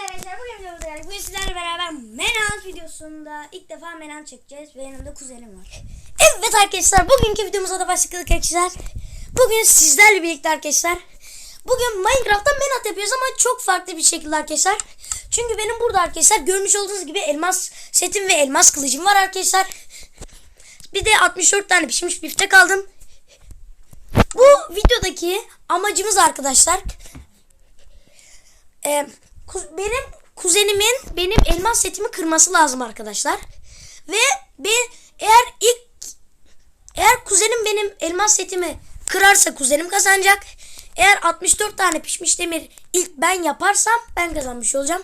Arkadaşlar bugün videomuzda geldik. Bugün sizlerle beraber Menant videosunda ilk defa Menant çekeceğiz ve yanımda kuzenim var. Evet arkadaşlar bugünkü videomuza da başladık arkadaşlar. Bugün sizlerle birlikte arkadaşlar. Bugün Minecraft'ta Menant yapıyoruz ama çok farklı bir şekilde arkadaşlar. Çünkü benim burada arkadaşlar görmüş olduğunuz gibi elmas setim ve elmas kılıcım var arkadaşlar. Bir de 64 tane pişmiş biftek aldım. Bu videodaki amacımız arkadaşlar e, ku- benim kuzenimin benim elmas setimi kırması lazım arkadaşlar. Ve ben eğer ilk eğer kuzenim benim elmas setimi kırarsa kuzenim kazanacak. Eğer 64 tane pişmiş demir ilk ben yaparsam ben kazanmış olacağım.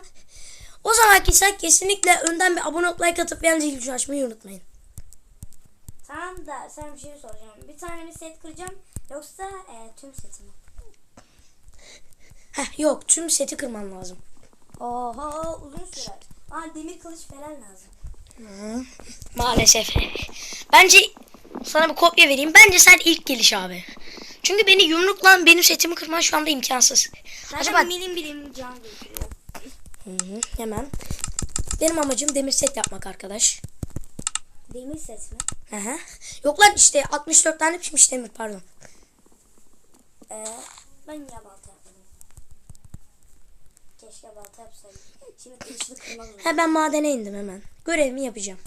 O zaman arkadaşlar kesinlikle önden bir abone olup like atıp yan zil tuşunu açmayı unutmayın. Tamam da sana bir şey soracağım. Bir tane mi set kıracağım yoksa e, tüm setimi? Heh, yok tüm seti kırman lazım. Oho uzun sürer. Aa demir kılıç falan lazım. Maalesef. Bence sana bir kopya vereyim. Bence sen ilk geliş abi. Çünkü beni yumrukla benim setimi kırman şu anda imkansız. Zaten Acaba milim bilim can götürüyor. Hı hı, hemen. Benim amacım demir set yapmak arkadaş. Demir set mi? Hı hı. Yok lan işte 64 tane pişmiş demir pardon. Ee, ben ya balta yapmadım. Keşke balta yapsaydım. Şimdi kılıçlı kırmam lazım. He ben madene indim hemen. Görevimi yapacağım.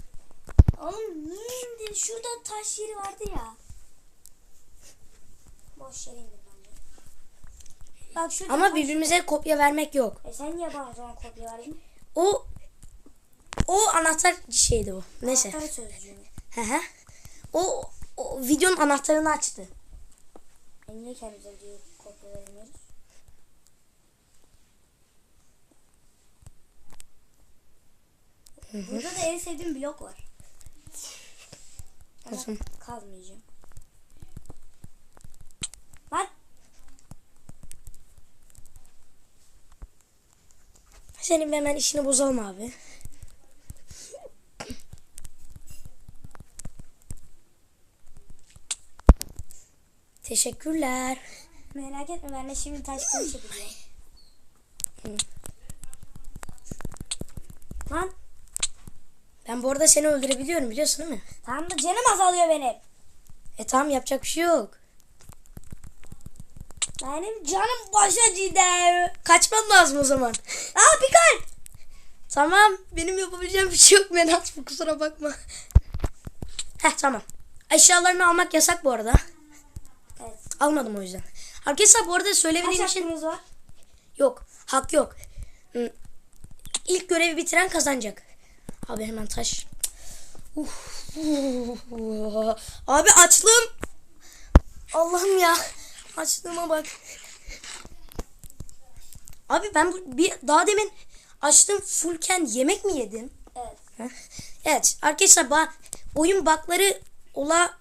Oğlum niye indin? Şurada taş yeri vardı ya. Boş yere indim bence. Bak şurada Ama taş- birbirimize kopya vermek yok. E sen niye bana o zaman kopya verdin? O o anahtar şeydi o. Neyse. Anahtarı sözcüğünü. Hı hı. O, o videonun anahtarını açtı. E niye kendimize diyor kopya vermiyoruz? Burada da en sevdiğim blok var. Ama Kızım. kalmayacağım. Lan Senin hemen işini bozalım abi. Teşekkürler. merak etme ben de şimdi taş kılıç yapacağım. Lan Ben bu arada seni öldürebiliyorum biliyorsun değil mi? tamam da canım azalıyor benim. E tamam yapacak bir şey yok. Benim canım başa gider. Kaçman lazım o zaman. Aa bir kalp. Tamam benim yapabileceğim bir şey yok Menat bu kusura bakma. Heh tamam. Eşyalarını almak yasak bu arada. Evet. Almadım o yüzden. Arkadaşlar bu arada Kaç söylemediğim için hakkımız var? yok. Hak yok. İlk görevi bitiren kazanacak. Abi hemen taş. Uf. Abi açlığım. Allah'ım ya. Açlığıma bak. Abi ben bu bir daha demin açtım fullken yemek mi yedin? Evet. Heh. Evet arkadaşlar ba oyun bakları ola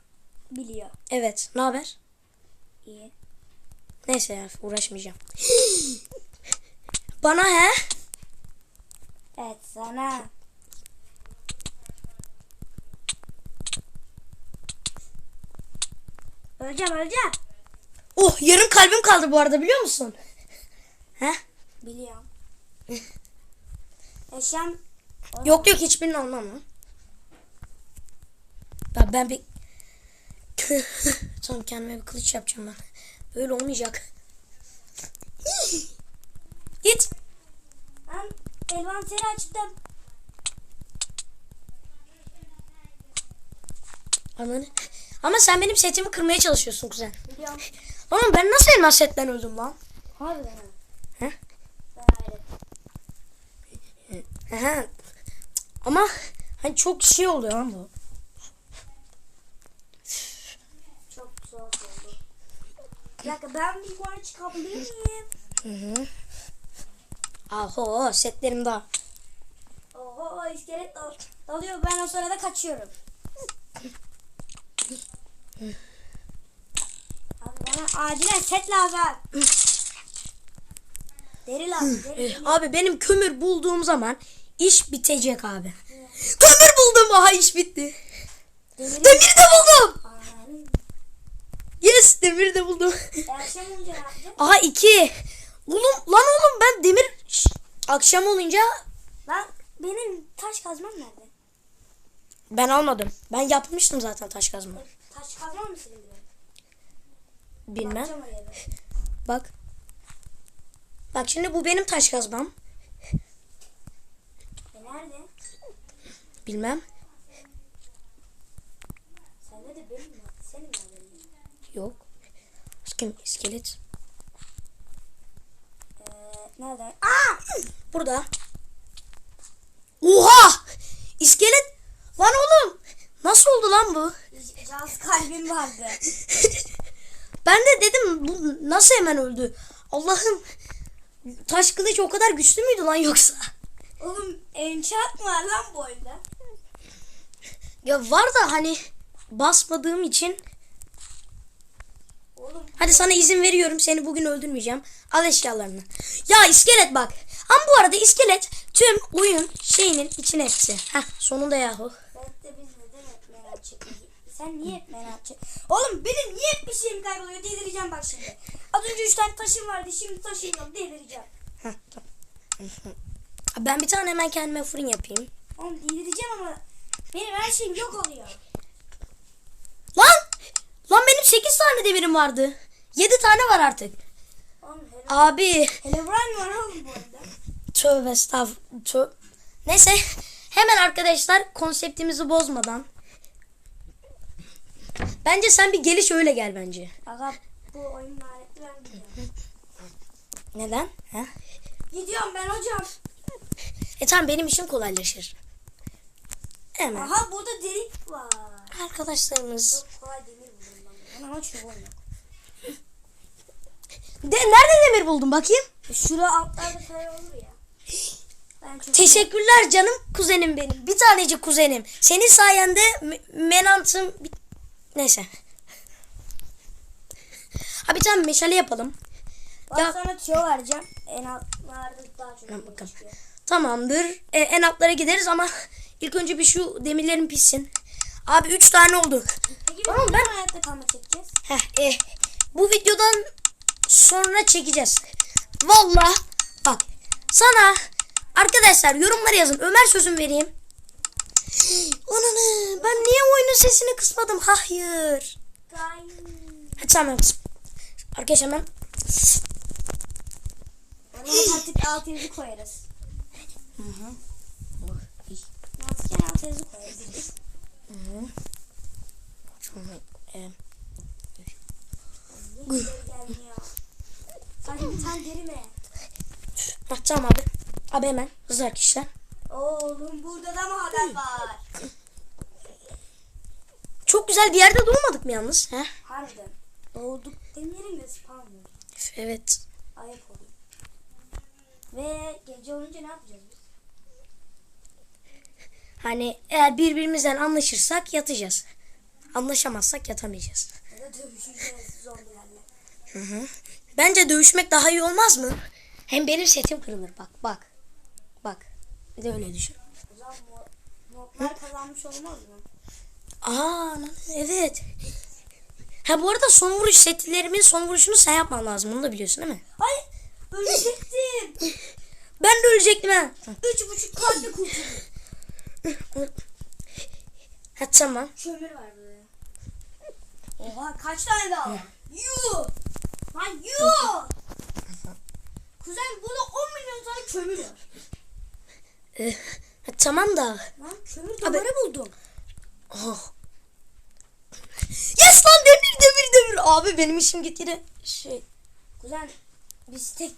Biliyor. evet ne haber? İyi. Neyse ya uğraşmayacağım. Bana he? Evet sana. Öleceğim öleceğim. Oh yarım kalbim kaldı bu arada biliyor musun? He? Biliyorum. Eşyam Yok yok hiçbirini almam lan. Ben, ben bir tamam kendime bir kılıç yapacağım ben. Böyle olmayacak. Git. ben envanteri açtım. Ananı. Ama sen benim setimi kırmaya çalışıyorsun kuzen. Biliyorum. Oğlum ben nasıl elmas setten öldüm lan? Harbiden ha. He? Aha. Ama hani çok şey oluyor lan bu. Çok zor oldu. Bir dakika ben bir yukarı çıkabilir miyim? Hı hı. Aho setlerim daha. Oho iskelet dal dalıyor ben o sırada kaçıyorum. Abi bana acilen set lazım. Deri lazım. Deri. Eh, Abi benim kömür bulduğum zaman iş bitecek abi. Kömür buldum. Aha iş bitti. Demir. Demir de buldum. Yes demir de buldum. Akşam olunca? Aha iki. Oğlum lan oğlum ben demir Şş, Akşam olunca Lan benim taş kazmam nerede? Ben almadım. Ben yapmıştım zaten taş kazma. Taş kazmam mı silindi? Bilmem. Bak. Bak şimdi bu benim taş kazmam. E nerede? Bilmem. Sende de benim mi? Senin mi benim? Yok. Kim? İskelet. Ee, nerede? Aa! Burada. Oha! İskelet. Lan oğlum. Nasıl oldu lan bu? Caz kalbim vardı. Ben de dedim bu nasıl hemen öldü? Allah'ım. Taş kılıç o kadar güçlü müydü lan yoksa? Oğlum enchant var lan bu oyunda? Ya var da hani basmadığım için Oğlum Hadi sana izin veriyorum. Seni bugün öldürmeyeceğim. Al eşyalarını. Ya iskelet bak. Ama bu arada iskelet tüm oyun şeyinin içine hepsi. Heh sonunda yahu. De biz neden? Sen niye merak çekiyorsun? Oğlum benim niye hep bir şeyim kayboluyor? Delireceğim bak şimdi. Az önce üç tane taşım vardı. Şimdi taşım yok. Delireceğim. Ben bir tane hemen kendime fırın yapayım. Oğlum delireceğim ama benim her şeyim yok oluyor. Lan! Lan benim 8 tane demirim vardı. 7 tane var artık. Oğlum Abi. hele Brian var oğlum bu oyunda. Tövbe estağfurullah. Tö- Neyse. Hemen arkadaşlar konseptimizi bozmadan. Bence sen bir geliş öyle gel bence. Aga bu ben gidiyorum. Neden? Ha? Gidiyorum ben hocam. E tamam benim işim kolaylaşır. Hemen. Aha burada delik var. Arkadaşlarımız. Çok kolay demir buldum ben. Ama çubuğum yok. De, nerede demir buldun bakayım? E, Şura altlarda falan olur ya. Teşekkürler canım kuzenim benim. Bir tanecik kuzenim. Senin sayende me- menantım... Neyse. Bir tane meşale yapalım. Ben Ya- sana tüyo vereceğim. En altlarda daha çok bakalım. Tamamdır. E, en altlara gideriz ama ilk önce bir şu demirlerin pişsin. Abi 3 tane oldu. Peki Tamam, ben hayatta kalma çekeceğiz. Heh, e, bu videodan sonra çekeceğiz. Valla bak sana arkadaşlar yorumlara yazın. Ömer sözüm vereyim. Ananı ben niye oyunun sesini kısmadım? Hayır. Hadi tamam kız. Arkadaşlar hemen Ona artık alt yazı koyarız. Yazı koyarız. bir tane abi. Abi hemen hızlı arkadaşlar. Oğlum burada da maden var. Çok güzel bir yerde doğmadık mı yalnız? Heh. Harbiden. Doğduk demirin de spawn oldu. Evet. Ayıp oluyor. Ve gece olunca ne yapacağız biz? Hani eğer birbirimizden anlaşırsak yatacağız. Anlaşamazsak yatamayacağız. Ya da dövüşeceğiz zombilerle. Bence dövüşmek daha iyi olmaz mı? Hem benim setim kırılır bak bak. Bak. Bir de öyle düşün. O zaman mo- moblar kazanmış olmaz mı? Aa evet. Ha bu arada son vuruş setlerimin son vuruşunu sen yapman lazım. Bunu da biliyorsun değil mi? Ay ölecektim. Ben de ölecektim ha. Üç buçuk kalple kurtuldum. Ha tamam. Kömür var burada. Oha kaç tane daha var? Yuh. Lan yuh. Kuzen burada 10 milyon tane kömür var. Ha, tamam da. Lan kömür damarı buldum. Oh. Yes lan demir demir demir. Abi benim işim gitgide şey. Kuzen biz tek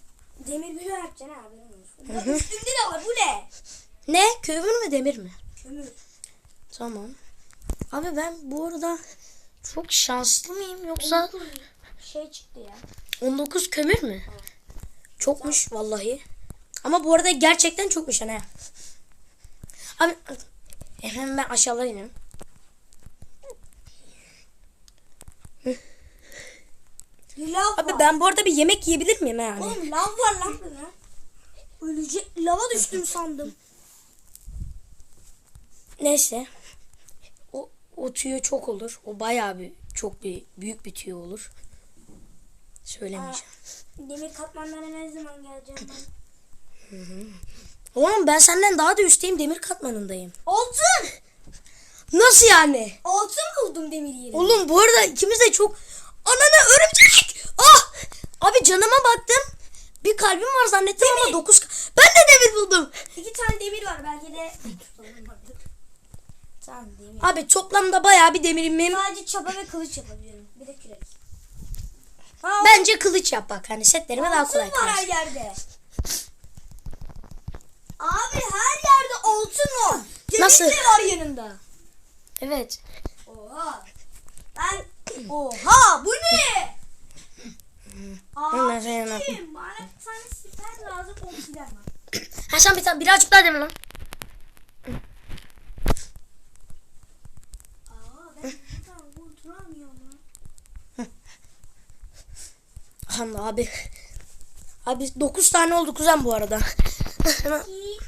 demir bir yapacaksın ha olsun. Bak üstünde de var bu ne? Ne? Kömür mü demir mi? Kömür. Tamam. Abi ben bu arada çok şanslı mıyım yoksa Şey çıktı ya. 19 kömür mü? Çokmuş vallahi. Ama bu arada gerçekten çokmuş hani. Abi hemen ben aşağılara iniyorum. Lav Abi var. ben bu arada bir yemek yiyebilir miyim yani? Oğlum lav var lan burada. Ölecek. Lava düştüm sandım. Neyse. O, o tüyo çok olur. O bayağı bir çok bir büyük bir tüyo olur. Söylemeyeceğim. Demir katmanlara ne zaman geleceğim ben? Oğlum ben senden daha da üstteyim demir katmanındayım. Altın. Nasıl yani? Altın buldum demir yerine. Oğlum bu arada ikimiz de çok... Ananı örümcek! Ah! Abi canıma baktım. Bir kalbim var zannettim ama dokuz... Ben de demir buldum. İki tane demir var belki de. Tamam demir. Abi toplamda bayağı bir demirim. Sadece çaba ve kılıç yapabiliyorum. Bir de kürek. Ha, Bence kılıç yap bak. Hani setlerime daha kolay var her kalır. yerde. Abi her yerde altın Demir Nasıl? de var yanında. Evet. Oha. Ben oha bu ne? Hemen hemen. Abicim bana bir tane siper lazım obsidian var. Ha sen bir tane birazcık daha demir lan. Aa ben buradan abi. Abi 9 tane oldu kuzen bu arada. Hemen İyi.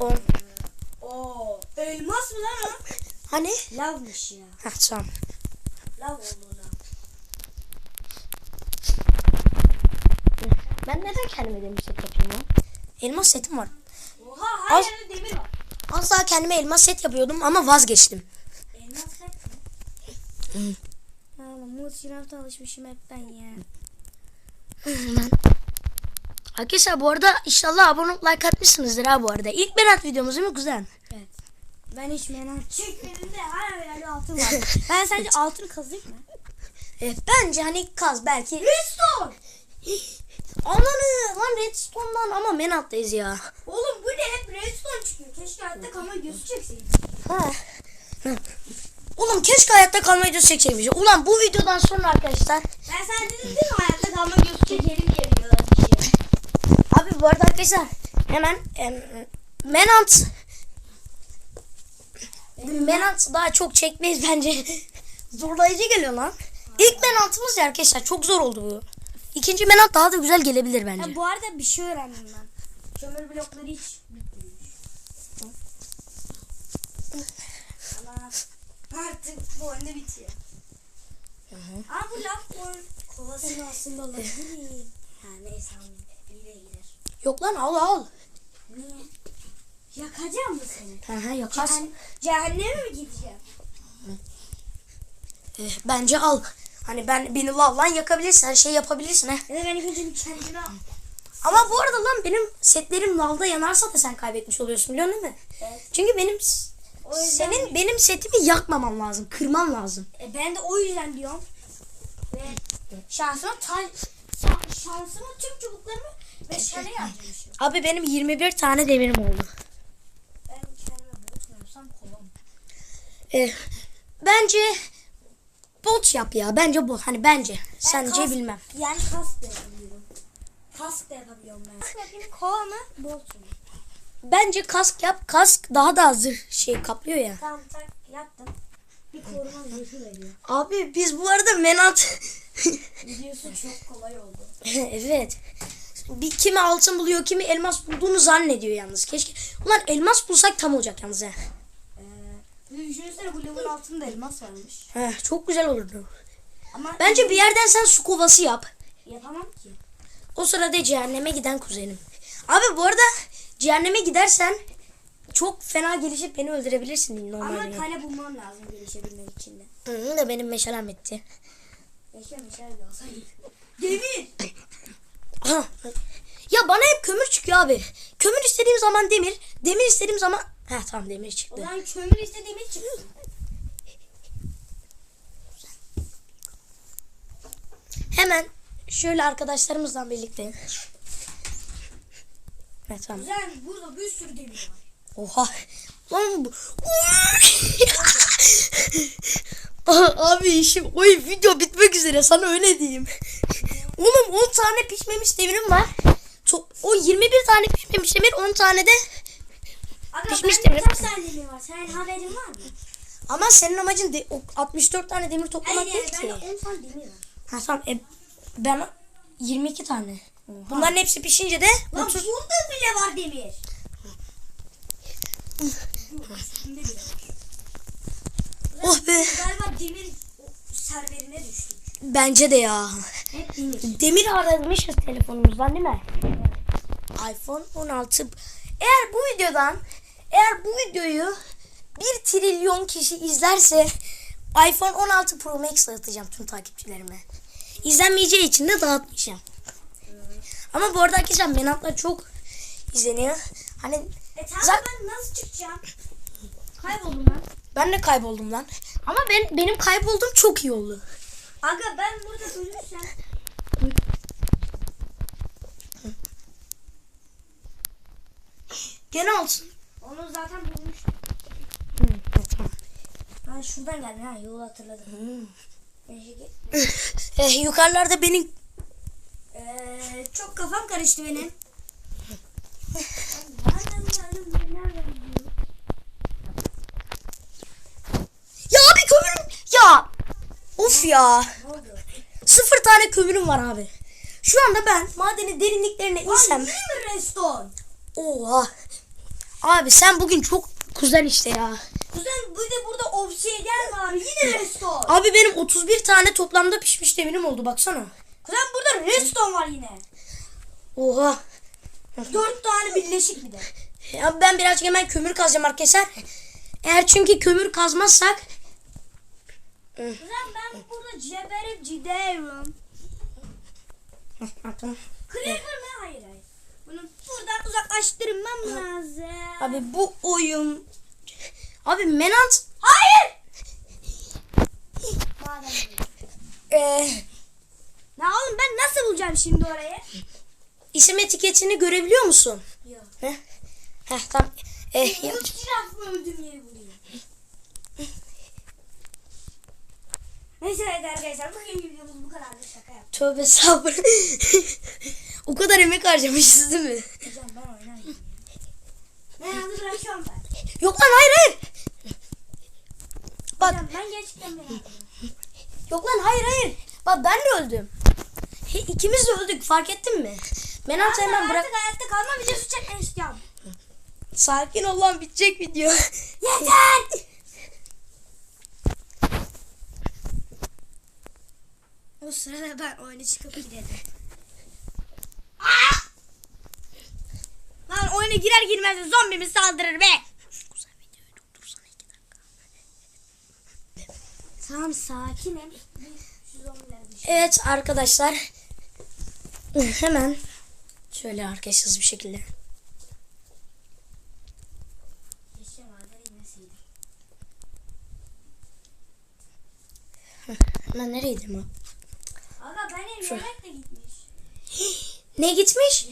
on. Oo elmas mı lan o? Hani? Lavmış ya. Ha tamam. Lav oldu lav. Ben neden kendime demir set yapayım ya? Elmas setim var. Oha her Az- yerde demir var. Az daha kendime elmas set yapıyordum ama vazgeçtim. Elmas hep mi? Oğlum Multigraft'a alışmışım hep ben ya. Arkadaşlar bu arada inşallah abone olup like atmışsınızdır ha bu arada. İlk Berat videomuz değil mi kuzen? Ben hiç merak çekmedim de her yerde altın var. ben sence altın kazıyım mı? Evet, bence hani kaz belki. Redstone! Ananı lan redstone'dan ama Menat'tayız ya. Oğlum bu ne hep redstone çıkıyor. Keşke hayatta videosu çekseydim. Ha. Oğlum keşke hayatta kalma videosu çekseymiş. Ulan bu videodan sonra arkadaşlar. Ben sana dedim değil mi hayatta kalma videosu çekelim diye videolar çekiyor. Abi bu arada arkadaşlar hemen em, Menant Menant daha çok çekmeyiz bence. Zorlayıcı geliyor lan. İlk Menant'ımız ya arkadaşlar çok zor oldu bu. İkinci Menant daha da güzel gelebilir bence. Ya bu arada bir şey öğrendim ben. Kömür blokları hiç artık bu oyunda bitiyor. Ama bu laf koy kovasını aslında alabilirim. Ha neyse de gider. Yok lan al al. Niye? Yakacağım mı seni? Hı hı yakarsın. Cehenn- cehenneme mi gideceğim? Eh, bence al. Hani ben beni lavlan yakabilirsin. Her şey yapabilirsin he. Ya da ben bir kendime Ama bu arada lan benim setlerim lavda yanarsa da sen kaybetmiş oluyorsun değil mi? Evet. Çünkü benim senin benim setimi yakmaman lazım. Kırman lazım. E, ben de o yüzden diyorum. Ve şansıma ta, şa- şansıma tüm çubuklarımı ve şale yapmışım. Abi benim 21 tane demirim oldu. Ben kendime bozmuyorsam kovam. Eh, bence bot yap ya. Bence bu. Hani bence. Sence kas- bilmem. Yani kask da yapabiliyorum. Kask da yapabiliyorum ben. Kask yapayım kova mı? Bolt mu? Bence kask yap. Kask daha da hazır şey kaplıyor ya. Tamam tak yaptım. Bir koruma zırhı veriyor. Abi biz bu arada menat Videosu çok kolay oldu. evet. Bir kimi altın buluyor, kimi elmas bulduğunu zannediyor yalnız. Keşke. Ulan elmas bulsak tam olacak yalnız ha. Düşünsene bu lavın altında elmas varmış. Heh, çok güzel olurdu. Ama Bence bir yerden sen su kovası yap. yapamam ki. O sırada cehenneme giden kuzenim. Abi bu arada cehenneme gidersen çok fena gelişip beni öldürebilirsin Ama normalde. kale bulmam lazım gelişebilmek için de. Hı, da benim meşalem bitti. Yaşa meşale de olsaydı. Demir. Aha. Ya bana hep kömür çıkıyor abi. Kömür istediğim zaman demir, demir istediğim zaman... Ha tamam demir çıktı. zaman kömür istediğimiz çıksın. Hemen şöyle arkadaşlarımızla birlikte. Ha tamam. Güzel burada bir sürü demir var. Oha. Lan bu. abi işim oy video bitmek üzere sana öyle diyeyim. Oğlum 10 tane pişmemiş demirim var. To- O 21 tane pişmemiş demir 10 tane de Aga Pişmiş bende demir. kaç tane demir var? Senin haberin var mı? ama senin amacın de, o 64 tane demir toplamak Hayır değil yani ki. bende 10 tane demir var. Ha tamam e, ben 22 tane. Bunların hepsi pişince de Lan 30 burada bile var demir. Dur, üstünde bile var. Oh be. Galiba demir o serverine düştük. bence de ya. Hep demir. Demir aramışız telefonumuzdan değil mi? iPhone 16. Eğer bu videodan eğer bu videoyu 1 trilyon kişi izlerse iPhone 16 Pro Max dağıtacağım tüm takipçilerime. İzlenmeyeceği için de dağıtmayacağım. Ama bu arada arkadaşlar Menat'la çok izleniyor. Hani E Zaten- ben nasıl çıkacağım? Kayboldum ben. ben de kayboldum lan. Ama ben benim kaybolduğum çok iyi oldu. Aga ben burada ölürsem. Gene olsun. Onu zaten bulmuştum. Ben şuradan geldim ha yolu hatırladım. Eh, yukarılarda benim Eee, çok kafam karıştı benim. Nereden geldim? Nereden gidiyorum? Ya abi kömürüm ya. Of ya. Ne oldu? Sıfır tane kömürüm var abi. Şu anda ben madenin derinliklerine Lan insem. Oha. Abi sen bugün çok kuzen işte ya. Kuzen bir de burada obsidian var. Yine redstone. Abi benim 31 tane toplamda pişmiş demirim oldu baksana. Kuzen burada redstone var yine. Oha. Dört tane birleşik bir de. Ya ben birazcık hemen kömür kazacağım arkadaşlar. Eğer çünkü kömür kazmazsak Kuzen ben burada ceberip gidiyorum. Creeper mi? Hayır uzaklaştırmam lazım. Abi bu oyun Abi Menant Hayır. Madem öyle. e, Ne oğlum ben nasıl bulacağım şimdi orayı? isim etiketini görebiliyor musun? Yok. Heh, Heh tamam. Eh, ya- Uçacak mı öldüm yeri bulayım. Neyse evet arkadaşlar bugün videomuz bu kadar da şaka yaptım. Tövbe sabır. o kadar emek harcamışız değil mi? Hocam ben oynayayım ya. Ne hazırlaşıyorum ben. Yok lan hayır hayır. Bak Hocam ben gerçekten merak yok lan hayır hayır. Bak ben de öldüm. He, ikimiz de öldük fark ettin mi? Ben hemen bırak. artık hayatta kalma videosu çekmek istiyorum. Sakin ol lan bitecek video. Yeter! O sırada ben oyunu çıkıp gidelim. Lan oyuna girer girmez de saldırır be. Güzel videoyu durdursana iki dakika. Tamam sakinim. Evet arkadaşlar. Hemen şöyle arkadaşız bir şekilde. Hemen nereydi mi? Gitmiş. Ne gitmiş?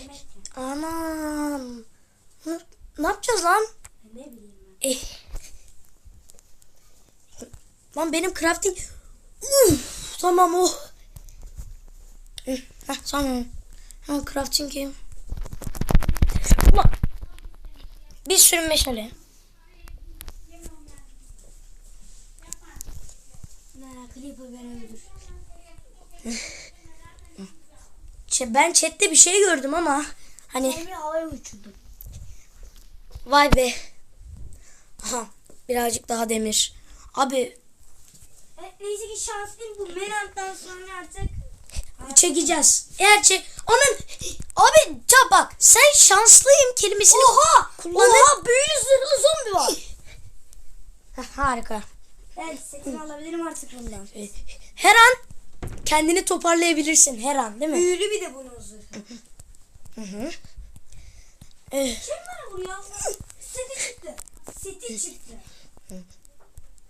Anam. Ne, yapacağız lan? Ne bileyim ben. Eh. Lan benim crafting... Uf, tamam o. Heh, tamam. Ha, crafting'im. Ulan. Bir sürü meşale. Ne Creeper beni öldür. Ç- Ben chatte bir şey gördüm ama hani Emre havaya uçurdu. vay be. Aha birazcık daha demir. Abi Evet, neyse ki şanslıyım bu Menant'tan sonra artık çekeceğiz. Eğer çek... Onun... Abi ya bak sen şanslıyım kelimesini Oha! kullanır. Oha büyülü zırhlı zombi var. Harika. Evet setini alabilirim artık bundan. Her an kendini toparlayabilirsin her an değil mi? Büyülü bir de zırhı. Hı hı. Kim bana vuruyor? Seti çıktı. Seti çıktı.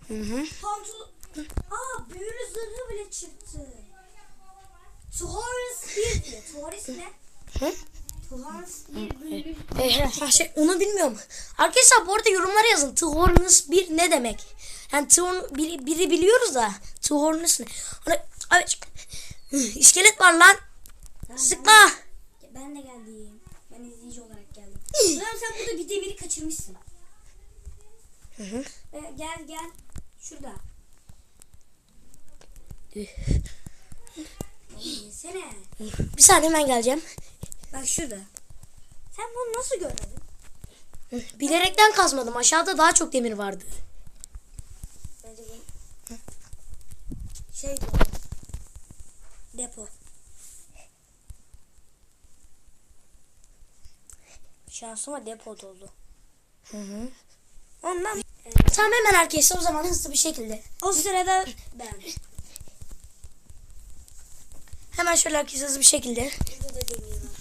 hı hı. Pantolon. Aa büyülü zırhı bile çıktı. Tuharis 1 diyor. Tuharis ne? Hı? Tuharis 1 büyülü. Ee, şey, onu bilmiyorum. Arkadaşlar bu arada yorumlara yazın. Tuhornus bir ne demek? Yani tuhorn, biri, biri biliyoruz da Tuhornus ne? Hani, Hı, iskelet var lan. Tamam, Sıkla. Ben, ben de geldim. Ben izleyici olarak geldim. Ulan sen burada bir demiri kaçırmışsın. Hı hı. Ee, gel gel. Şurada. Yesene. Bir saniye hemen geleceğim. Bak şurada. Sen bunu nasıl görmedin? Bilerekten kazmadım. Aşağıda daha çok demir vardı. Bence bu şey bu. Depo. Şansıma depo doldu. Hı hı. Ondan Tamam hemen arkadaşlar o zaman hızlı bir şekilde. o sırada ben. Hemen şöyle arkadaşlar hızlı bir şekilde. Burada da demir var.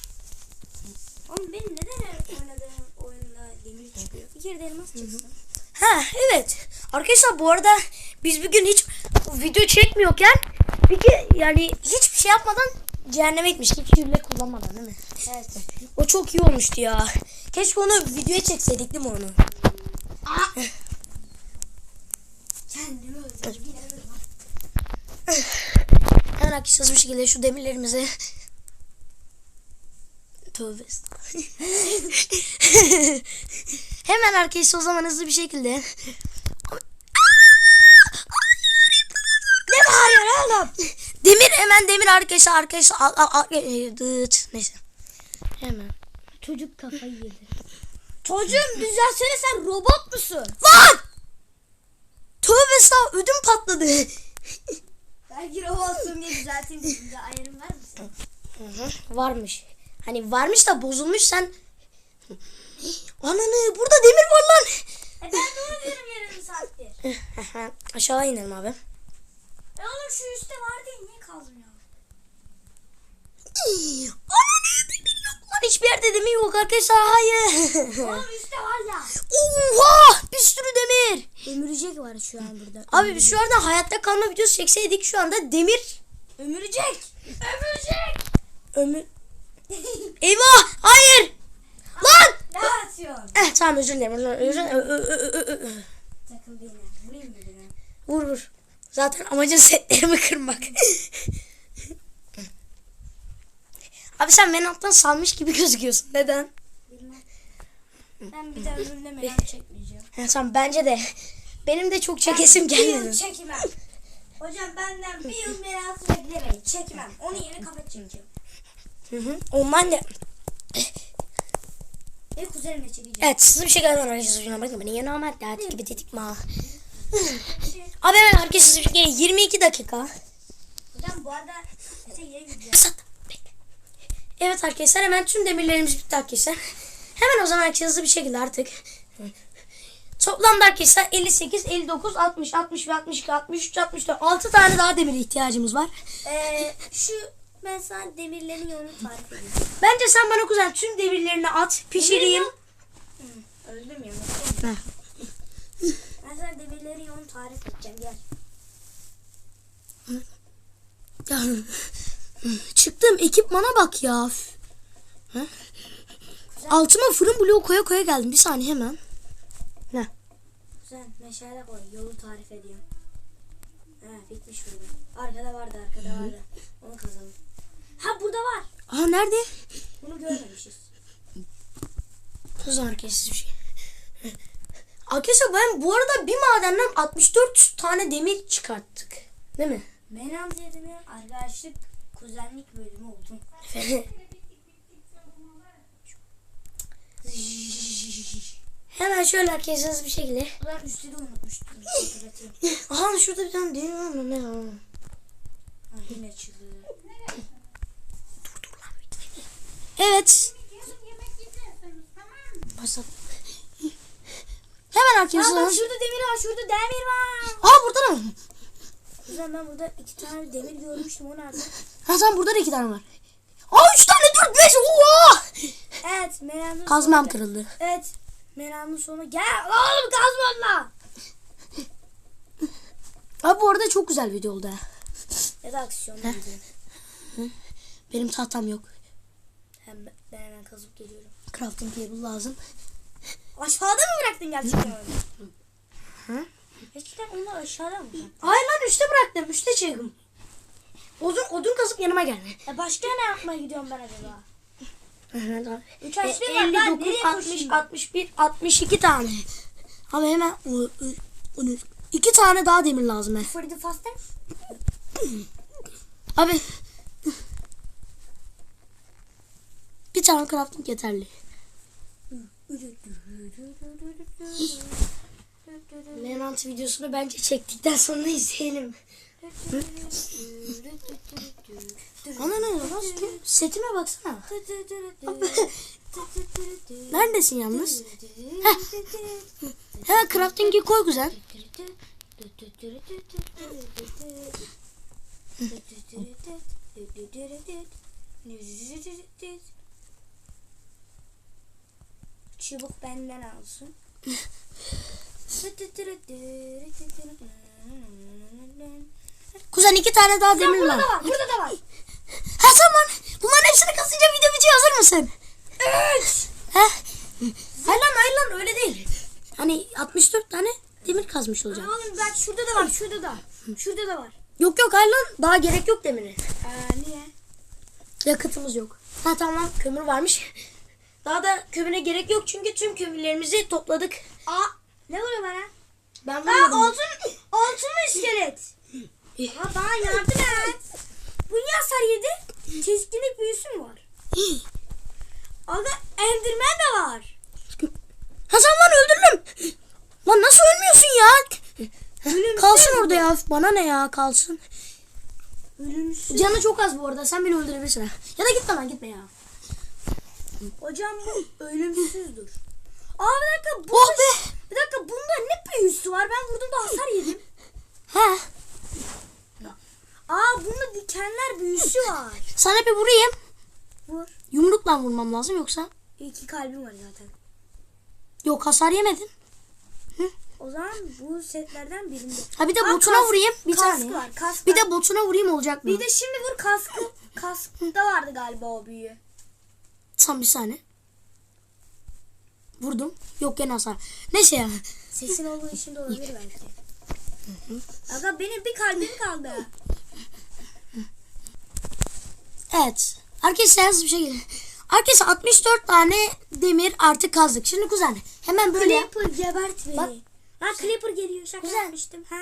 Oğlum benim neden her oynadığım oyunda demir çıkıyor? Bir kere de elmas çıksın. Ha evet. Arkadaşlar bu arada biz bugün hiç video çekmiyorken yani hiçbir şey yapmadan cehenneme gitmiş. Hiç hile kullanmadan değil mi? Evet. O çok iyi olmuştu ya. Keşke onu videoya çekseydik değil mi onu? Kendimi öldürdüm. Yine öldüm. Hemen hızlı bir şekilde şu demirlerimizi Tövbe. Hemen arkadaşlar o zaman hızlı bir şekilde Ne bağırıyor oğlum? Demir hemen demir arkadaşlar arkadaşlar al, al, al, neyse. Hemen. Çocuk kafayı yedi. Çocuğum düzelsene sen robot musun? Lan! Tövbe estağfurullah ödüm patladı. Belki robotsun diye düzelteyim dedim. Bir ayarın var mısın? Hı hı, varmış. Hani varmış da bozulmuş sen. Ananı burada demir var lan. E ben diyorum yarım saattir. Aşağı inelim abi. E oğlum şu üstte var değil niye kazmıyor? Ananı demir yok lan. Hiçbir yerde demir yok arkadaşlar. Hayır. Oğlum üstte var ya. Oha bir sürü demir. Ömürcek var şu an burada. Abi biz şu anda hayatta kalma videosu çekseydik şu anda demir. Ömürcek. Ömürcek. Ömür. Eyvah hayır. Lan. Ne atıyorsun? Eh, tamam özür dilerim. Özür dilerim. Takıl beni. Vurayım mı beni? Vur vur. Zaten amacın setlerimi kırmak. Abi sen beni alttan salmış gibi gözüküyorsun. Neden? Bilmem. Ben bir daha ömrümde merak çekmeyeceğim. Ya sen bence de. Benim de çok çekesim Bir yıl gelmedi. çekmem. Hocam benden bir yıl merak beklemeyin. Çekmem. Onu yeni kafa çekeceğim. Hı hı. Ondan da. Ve kuzenimle çekeceğim. Evet size bir şey geldi arkadaşlar. Bakın beni ama hadi gibi dedik ma. Abi hemen bir şey 22 dakika. Hocam bu arada. Evet arkadaşlar hemen tüm demirlerimiz bitti arkadaşlar. Hemen o zaman arkadaşlar hızlı bir şekilde artık. Toplamda arkadaşlar 58, 59, 60, 61, 62, 63, 64, 6 tane daha demir ihtiyacımız var. Ee, şu ben sana demirlerin yolunu tarif edeyim. Bence sen bana kuzen tüm demirlerini at, pişireyim. Hı, öldüm ya. Heh. Sana demirlerin yolunu tarif edeceğim. Gel. Ya, Çıktım ekipmana bak ya. Hı? Altıma fırın bloğu koya koya geldim. Bir saniye hemen. Ne? Kuzen meşale koy. Yolu tarif ediyorum. Ha bitmiş burada. Arkada vardı arkada vardı. Onu kazalım. Ha burada var. Aha nerede? Bunu görmemişiz. Zaman arkadaşlar bir şey. Arkadaşlar ben bu arada bir madenden 64 tane demir çıkarttık. Değil mi? Diye demir arkadaşlık kuzenlik bölümü oldu. Hemen şöyle arkadaşlar hızlı bir şekilde. Ben üstü de unutmuştum. Aha şurada bir tane demir var mı? Ne var? Yine çıktı. Evet. Başlat. Hemen Ya arkadaşlar. bak şurada demir var. Şurada demir var. Aa burada da? Kuzen ben burada iki tane demir görmüştüm. O nerede? Ha sen burada da iki tane var. Aa üç tane dört beş. Oha! Evet. Menanın Kazmam sonu- kırıldı. Evet. Menanın sonu. Gel. Oğlum kazma Abi bu arada çok güzel video oldu. Ya da aksiyon video. Benim tahtam yok. Hem ben hemen kazıp geliyorum. Crafting table lazım. Aşağıda mı bıraktın gerçekten öyle? Hı? Gerçekten onu aşağıda mı bıraktın? Hayır lan üçte bıraktım. Üçte çıktım. Odun, odun kazıp yanıma gelme. E başka ne yapmaya gidiyorum ben acaba? Evet abi. Üç E, açtı var. Ben 59, nereye 60, koşayım? 61, 62 tane. Abi hemen onu iki tane daha demir lazım he. Fırdı faster. Abi bir tane crafting yeterli. Menant videosunu bence çektikten sonra izleyelim. Ana ne lan? Setime baksana. Neredesin yalnız? He crafting'i koy güzel. Çubuk benden alsın. Kuzen iki tane daha demir Burada var. da var, burada da var. Hasan lan bunların hepsini kasınca video bitiyor hazır mısın? Üç. He? Hayır lan hayır lan öyle değil. Hani 64 tane demir kazmış olacak. Oğlum bak şurada da var, şurada da. Şurada da var. Yok yok hayır lan daha gerek yok demire. Aa, niye? Yakıtımız yok. Ha tamam kömür varmış. Daha da kömüre gerek yok çünkü tüm kömürlerimizi topladık. Aa, ne oluyor bana? Ben Aa, vurmadım. altın, altın iskelet. Aa, bana yardım et. Bu niye hasar yedi? Keskinlik büyüsü mü var? Aga endirmen de var. Hasan lan öldürdüm. Lan nasıl ölmüyorsun ya? Kalsın orada ya. Bana ne ya kalsın. Ölümsüz. Canı çok az bu arada. Sen beni öldürebilirsin. Ya da gitme lan gitme ya. Hocam bu ölümsüzdür. Aa bir dakika bu Oh be. bir dakika bunda ne büyüsü var? Ben vurdum da hasar yedim. Ha. Aa bunda dikenler büyüsü var. Sana bir vurayım. Vur. Yumrukla vurmam lazım yoksa. İki kalbim var zaten. Yok hasar yemedin. O zaman bu setlerden birinde. Ha bir de Aa, botuna kask- vurayım. Bir kask tane. var, kask bir var. de botuna vurayım olacak mı? Bir de şimdi vur kaskı. Kaskta vardı galiba o büyü. Tam bir saniye. Vurdum. Yok gene hasar. Neyse ya. Sesin olduğu için de olabilir belki. Aga benim bir kalbim kaldı. Evet. Arkadaşlar hızlı bir şey Arkadaşlar 64 tane demir artık kazdık. Şimdi kuzen hemen böyle yap. Creeper gebert beni. Bak. Ha Creeper geliyor şaka Güzel. yapmıştım. Ha.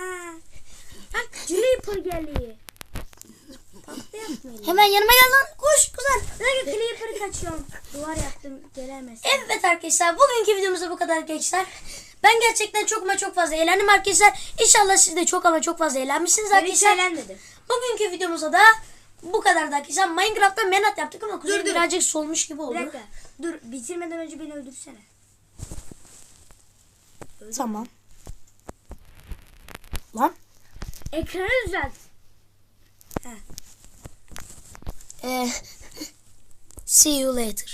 Ha Creeper geliyor. Tatlı yapmayın. Hemen yanıma gel lan. Koş kuzen. Bir dakika Creeper'ı kaçıyorum. Duvar yaptım gelemez. Evet arkadaşlar bugünkü videomuzda bu kadar arkadaşlar. Ben gerçekten çok ama çok fazla eğlendim arkadaşlar. İnşallah siz de çok ama çok fazla eğlenmişsiniz Ben hiç arkadaşlar. eğlenmedim. Bugünkü videomuzda da bu kadardı arkadaşlar. Minecraft'ta menat yaptık ama kuzen Dur, dur. birazcık solmuş gibi Bir oldu. dakika. Dur bitirmeden önce beni öldürsene. Tamam. Lan. Ekranı düzelt. Ee, see you later.